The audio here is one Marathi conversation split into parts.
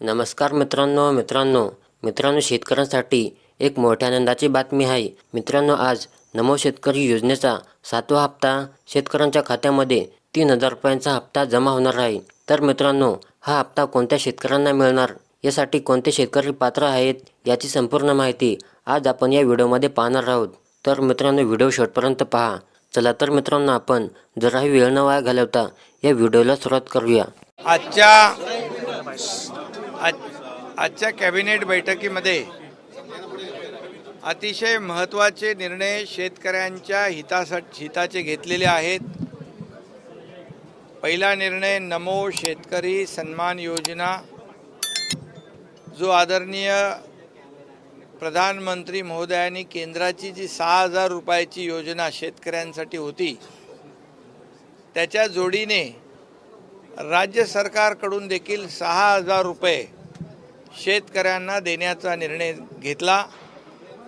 नमस्कार मित्रांनो मित्रांनो. मित्रांनो शेतकऱ्यांसाठी एक मोठ्या आनंदाची बातमी आहे. मित्रांनो आज नमो शेतकरी योजनेचा सातवा हप्ता शेतकऱ्यांच्या खात्यामध्ये तीन हजार रुपयांचा हप्ता जमा होणार आहे. तर मित्रांनो हा हप्ता कोणत्या शेतकऱ्यांना मिळणार? यासाठी कोणते शेतकरी पात्र आहेत? याची संपूर्ण माहिती आज आपण या व्हिडिओमध्ये पाहणार आहोत. तर मित्रांनो व्हिडिओ शेवटपर्यंत पहा. चला तर मित्रांनो आपण जराही वेळ न वाया घालवता या व्हिडिओला सुरुवात करूया. आजच्या आज- आजच्या कॅबिनेट बैठकीमध्ये अतिशय महत्त्वाचे निर्णय शेतकऱ्यांच्या हितासाठी हिताचे घेतलेले आहेत. पहिला निर्णय नमो शेतकरी सन्मान योजना जो आदरणीय प्रधानमंत्री महोदयांनी केंद्राची जी सहा हजार रुपयाची योजना शेतकऱ्यांसाठी होती त्याच्या जोडीने राज्य सरकारकडून देखील सहा हजार रुपये शेतकऱ्यांना देण्याचा निर्णय घेतला.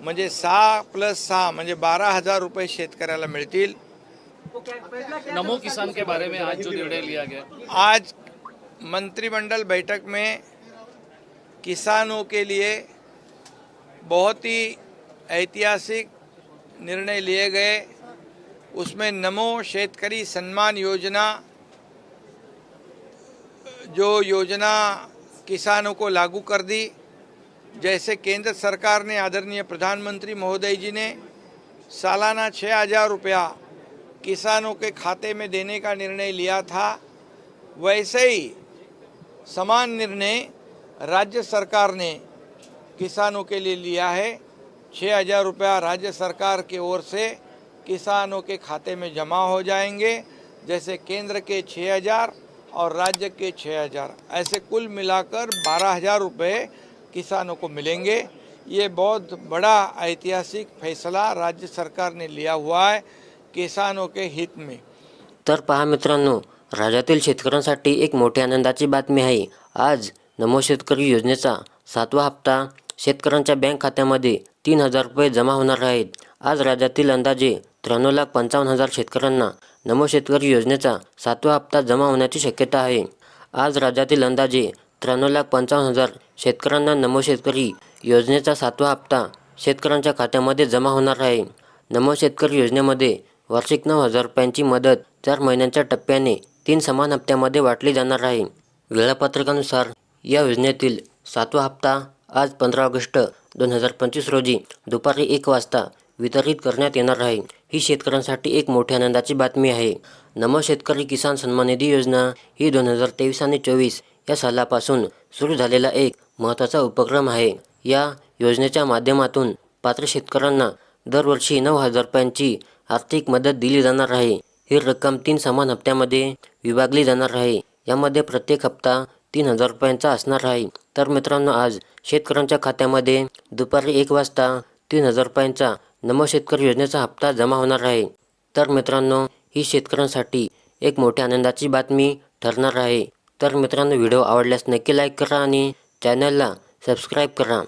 म्हणजे सहा प्लस सहा म्हणजे बारा हजार रुपये शेतकऱ्याला मिळतील. नमो किसान के बारे में आज जो निर्णय लिया गया। आज मंत्रिमंडल बैठक में किसानों के लिए बहुत ही ऐतिहासिक निर्णय लिए गए। उसमें नमो शेतकरी सम्मान योजना जो योजना किसानों को लागू कर दी, जैसे केंद्र सरकार ने आदरणीय प्रधानमंत्री महोदय जी ने सालाना छः हज़ार रुपया किसानों के खाते में देने का निर्णय लिया था, वैसे ही समान निर्णय राज्य सरकार ने किसानों के लिए लिया है। छः हज़ार रुपया राज्य सरकार की ओर से किसानों के खाते में जमा हो जाएँगे, जैसे केंद्र के छः हज़ार। और राज्य के छः हज़ार। ऐसे कुल मिलाकर बारह हज़ार रुपये किसानों को मिलेंगे। ये बहुत बड़ा ऐतिहासिक फैसला राज्य सरकार ने लिया हुआ है किसानों के हित में। तर पहा मित्रांनो राज्यातील शेतकऱ्यांसाठी एक मोठी आनंदाची बातमी आहे. आज नमो शेतकरी योजनेचा सातवा हप्ता शेतकऱ्यांच्या बँक खात्यामध्ये तीन हजार रुपये जमा होणार आहेत. आज राज्यातील अंदाजे त्र्याण्णव लाख पंचावन्न हजार शेतकऱ्यांना नमो शेतकरी योजनेचा सातवा हप्ता जमा होण्याची शक्यता आहे. आज राज्यातील अंदाजे त्र्याण्णव लाख पंचावन्न हजार शेतकऱ्यांना नमो शेतकरी योजनेचा सातवा हप्ता शेतकऱ्यांच्या खात्यामध्ये जमा होणार आहे. नमो शेतकरी योजनेमध्ये वार्षिक नऊ हजार रुपयांची मदत चार महिन्यांच्या टप्प्याने तीन समान हप्त्यामध्ये वाटली जाणार आहे. वेळापत्रकानुसार या योजनेतील सातवा हप्ता आज पंधरा ऑगस्ट दोन हजार पंचवीस रोजी दुपारी एक वाजता वितरित करण्यात येणार आहे. ही शेतकऱ्यांसाठी एक मोठ्या आनंदाची बातमी आहे. नम शेतकरी किसान सन्मान निधी योजना ही दोन हजार तेवीस आणि चोवीस या सालापासून सुरू झालेला एक महत्त्वाचा उपक्रम आहे. या योजनेच्या माध्यमातून पात्र शेतकऱ्यांना दरवर्षी नऊ हजार रुपयांची आर्थिक मदत दिली जाणार आहे. ही रक्कम तीन समान हप्त्यामध्ये विभागली जाणार आहे. यामध्ये प्रत्येक हप्ता तीन हजार रुपयांचा असणार आहे. तर मित्रांनो आज शेतकऱ्यांच्या खात्यामध्ये दुपारी एक वाजता तीन हजार रुपयांचा नमो शेतकरी योजनेचा हप्ता जमा होणार आहे. तर मित्रांनो ही शेतकऱ्यांसाठी एक मोठ्या आनंदाची बातमी ठरणार आहे. तर मित्रांनो व्हिडिओ आवडल्यास नक्की लाईक करा आणि चॅनलला सबस्क्राईब करा.